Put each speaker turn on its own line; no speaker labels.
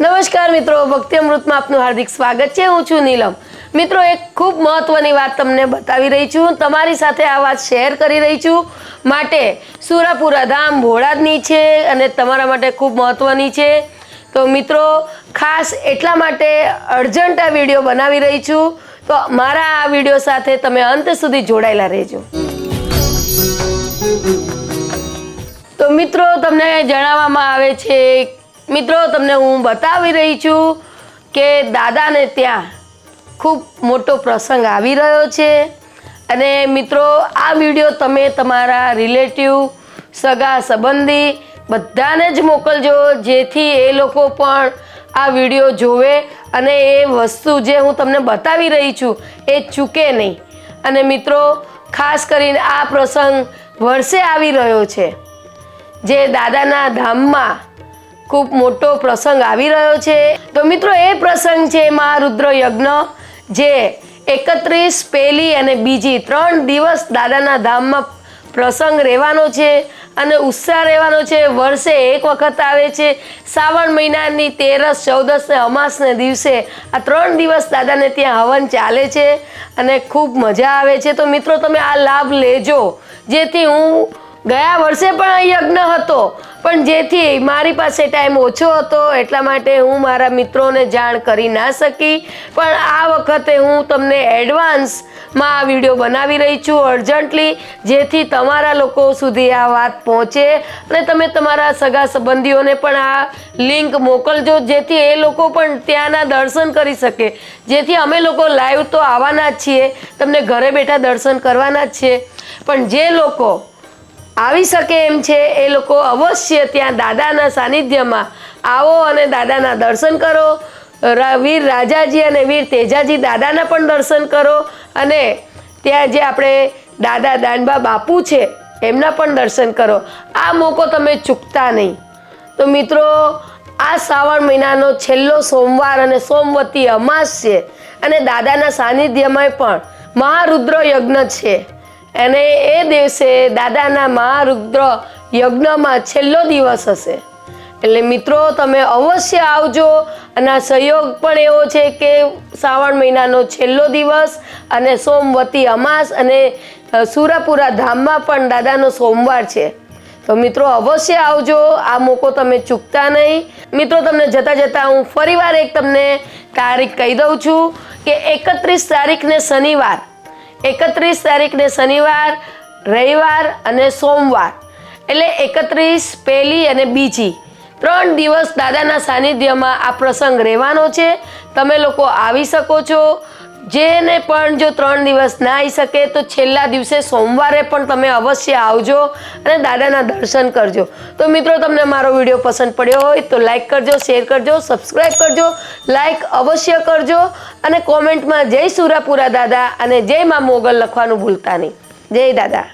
નમસ્કાર મિત્રો, ભક્તિ અમૃતમાં આપનું હાર્દિક સ્વાગત છે. હું છું નીલમ. મિત્રો, એક ખૂબ મહત્વની વાત તમને બતાવી રહી છું. તમારી સાથે આ વાત શેર કરી રહી છું. માટે સુરાપુરા ધામ ભોળાદની છે અને તમારા માટે ખૂબ મહત્વની છે. તો મિત્રો, ખાસ એટલા માટે અર્જન્ટ આ વીડિયો બનાવી રહી છું. તો મારા આ વીડિયો સાથે તમે અંત સુધી જોડાયેલા રહેજો. તો મિત્રો, તમને જણાવવામાં આવે છે મિત્રો, તમને હું બતાવી રહી છું કે દાદાને ત્યાં ખૂબ મોટો પ્રસંગ આવી રહ્યો છે. અને મિત્રો, આ વીડિયો તમે તમારા રિલેટિવ, સગા, સંબંધી બધાને જ મોકલજો, જેથી એ લોકો પણ આ વીડિયો જોવે અને એ વસ્તુ જે હું તમને બતાવી રહી છું એ ચૂકે નહીં. અને મિત્રો, ખાસ કરીને આ પ્રસંગ વર્ષે આવી રહ્યો છે. જે દાદાના ધામમાં ખૂબ મોટો પ્રસંગ આવી રહ્યો છે. તો મિત્રો, એ પ્રસંગ છે મહારુદ્ર યજ્ઞ જે એકત્રીસ પહેલી અને બીજી ત્રણ દિવસ દાદાના ધામમાં પ્રસંગ રહેવાનો છે અને ઉત્સાહ રહેવાનો છે. વર્ષે એક વખત આવે છે. શ્રાવણ મહિનાની તેરસ, ચૌદસ ને અમાસને દિવસે આ ત્રણ દિવસ દાદાને ત્યાં હવન ચાલે છે અને ખૂબ મજા આવે છે. તો મિત્રો, તમે આ લાભ લેજો. જેથી હું ગયા વર્ષે પણ યજ્ઞ હતો. પણ જેથી મારી પાસે ટાઈમ ઓછો હતો, એટલા માટે હું મારા મિત્રોને જાણ કરી ના શકી. પણ આ વખતે હું તમને એડવાન્સમાં આ વીડિયો બનાવી રહી છું અર્જન્ટલી જેથી તમારા લોકો સુધી આ વાત પહોંચે. અને તમે તમારા સગા સંબંધીઓને પણ આ લિંક મોકલજો, જેથી એ લોકો પણ ત્યાંના દર્શન કરી શકે. જેથી અમે લોકો લાઈવ તો આવવાના જ છીએ, તમને ઘરે બેઠા દર્શન કરવાના જ છીએ. પણ જે લોકો આવી શકે એમ છે, એ લોકો અવશ્ય ત્યાં દાદાના સાનિધ્યમાં આવો અને દાદાના દર્શન કરો. વીર રાજાજી અને વીર તેજાજી દાદાના પણ દર્શન કરો અને ત્યાં જે આપણે દાદા દાનબા બાપુ છે, એમના પણ દર્શન કરો. આ મોકો તમે ચૂકતા નહીં. તો મિત્રો, આ શ્રાવણ મહિનાનો છેલ્લો સોમવાર અને સોમવતી અમાસ છે અને દાદાના સાનિધ્યમાં પણ મહારુદ્ર યજ્ઞ છે. અને એ દિવસે દાદાના મહારુદ્ર યજ્ઞમાં છેલ્લો દિવસ હશે. એટલે મિત્રો, તમે અવશ્ય આવજો અને આ સહયોગ પણ એવો છે કે શ્રાવણ મહિનાનો છેલ્લો દિવસ અને સોમવતી અમાસ અને સુરાપુરા ધામમાં પણ દાદાનો સોમવાર છે. તો મિત્રો, અવશ્ય આવજો, આ મોકો તમે ચૂકતા નહીં. મિત્રો, તમને જતાં જતાં હું ફરીવાર એક તમને તારીખ કહી દઉં છું કે એકત્રીસ તારીખને શનિવાર એકત્રીસ તારીખને શનિવાર, રવિવાર અને સોમવાર. એટલે એકત્રીસ, પહેલી અને બીજી. ત્રણ દિવસ દાદાના સાનિધ્યમાં આ પ્રસંગ રહેવાનો છે. તમે લોકો આવી શકો છો. જેને પણ જો ત્રણ દિવસ ના આવી શકે, તો છેલ્લા દિવસે સોમવારે પણ તમે અવશ્ય આવજો અને દાદાના દર્શન કરજો. તો મિત્રો, તમને મારો વીડિયો પસંદ પડ્યો હોય તો લાઈક કરજો શેર કરજો સબસ્ક્રાઈબ કરજો લાઈક અવશ્ય કરજો અને કોમેન્ટમાં જય સુરાપુરા દાદા અને જય મા મોગલ લખવાનું ભૂલતા નહીં. જય દાદા.